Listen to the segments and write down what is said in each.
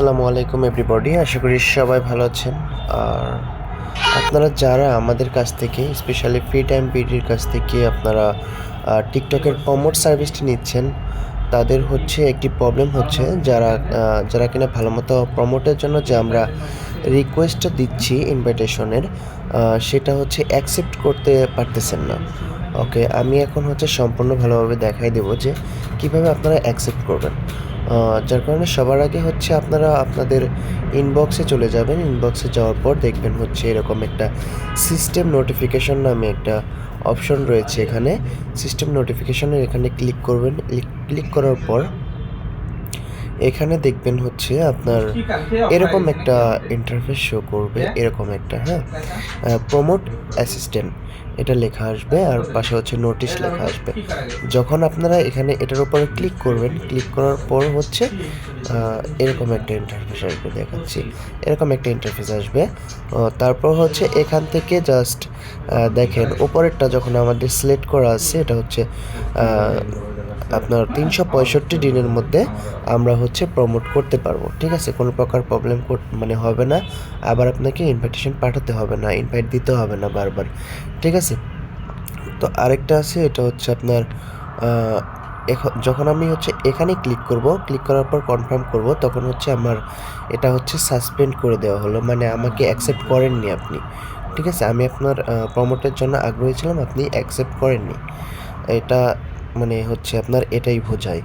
আসসালামু আলাইকুম এভরিবডি আশা করি সবাই ভালো আছেন। আর আপনারা যারা আমাদের কাছ থেকে স্পেশালি ফ্রি টাইম পিডির কাছ থেকে আপনারা টিকটকের প্রমোট সার্ভিসটি নিচ্ছেন, তাদের হচ্ছে একটি প্রবলেম হচ্ছে, যারা যারা কিনা ভালো মতো প্রমোটের জন্য যে আমরা রিকোয়েস্টটা দিচ্ছি ইনভাইটেশনের সেটা হচ্ছে অ্যাকসেপ্ট করতে পারতেছেন না। ওকে আমি এখন হচ্ছে সম্পূর্ণ ভালোভাবে দেখাই দেবো যে কীভাবে আপনারা অ্যাকসেপ্ট করবেন। যার কারণে সবার আগে হচ্ছে আপনারা আপনাদের ইনবক্সে চলে যাবেন। ইনবক্সে যাওয়ার পর দেখবেন হচ্ছে এরকম একটা সিস্টেম নোটিফিকেশন নামে একটা অপশন রয়েছে এখানে। সিস্টেম নোটিফিকেশনের এখানে ক্লিক করবেন। ক্লিক করার পর এখানে দেখবেন হচ্ছে আপনার এরকম একটা ইন্টারফেস শো করবে, এরকম একটা হ্যাঁ? প্রমোট অ্যাসিস্ট্যান্ট এটা লেখা আসবে আর পাশে হচ্ছে নোটিশ লেখা আসবে। যখন আপনারা এখানে এটার উপরে ক্লিক করবেন ক্লিক করার পর হচ্ছে এরকম একটা ইন্টারফেস আসবে দেখাচ্ছি। এরকম একটা ইন্টারফেস আসবে। তারপর হচ্ছে এখান থেকে জাস্ট দেখেন, উপরেরটা যখন আমাদের সিলেক্ট করা আছে, এটা হচ্ছে আপনার তিনশো পঁয়ষট্টি দিনের মধ্যে আমরা হচ্ছে প্রমোট করতে পারব। ঠিক আছে? কোনো প্রকার প্রবলেম মানে হবে না। আবার আপনাকে ইনভাইটেশন পাঠাতে হবে না ইনভাইট দিতে হবে না বারবার। ঠিক আছে? তো আরেকটা আছে এটা হচ্ছে আপনার আহ, এখ- যখন আমি হচ্ছে এখানে ক্লিক করব ক্লিক করার পর কনফার্ম করব তখন হচ্ছে আমার এটা হচ্ছে সাসপেন্ড করে দেওয়া হলো। মানে আমাকে অ্যাকসেপ্ট করেননি আপনি। ঠিক আছে? আমি আপনার প্রমোটের জন্য আগ্রহী ছিলাম আপনি অ্যাকসেপ্ট করেননি। এটা মানে হচ্ছে আপনার এটাই বোঝায়।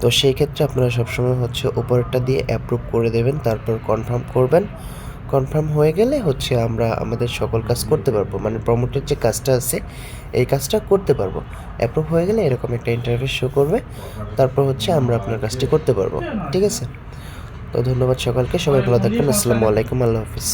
তো সেই ক্ষেত্রে আপনারা সবসময় হচ্ছে উপরেরটা দিয়ে অ্যাপ্রুভ করে দেবেন, তারপর কনফার্ম করবেন। কনফার্ম হয়ে গেলে হচ্ছে আমরা আমাদের সকল কাজ করতে পারব। মানে প্রমোটের যে কাজটা আছে, এই কাজটা করতে পারব। অ্যাপ্রুভ হয়ে গেলে এরকম একটা ইন্টারভিউ শো করবে, তারপর হচ্ছে আমরা আপনার কাজটি করতে পারব। ঠিক আছে? তো ধন্যবাদ সকলকে, সবাই ভালো থাকবেন। আসসালামু আলাইকুম, আল্লাহ হাফিজ।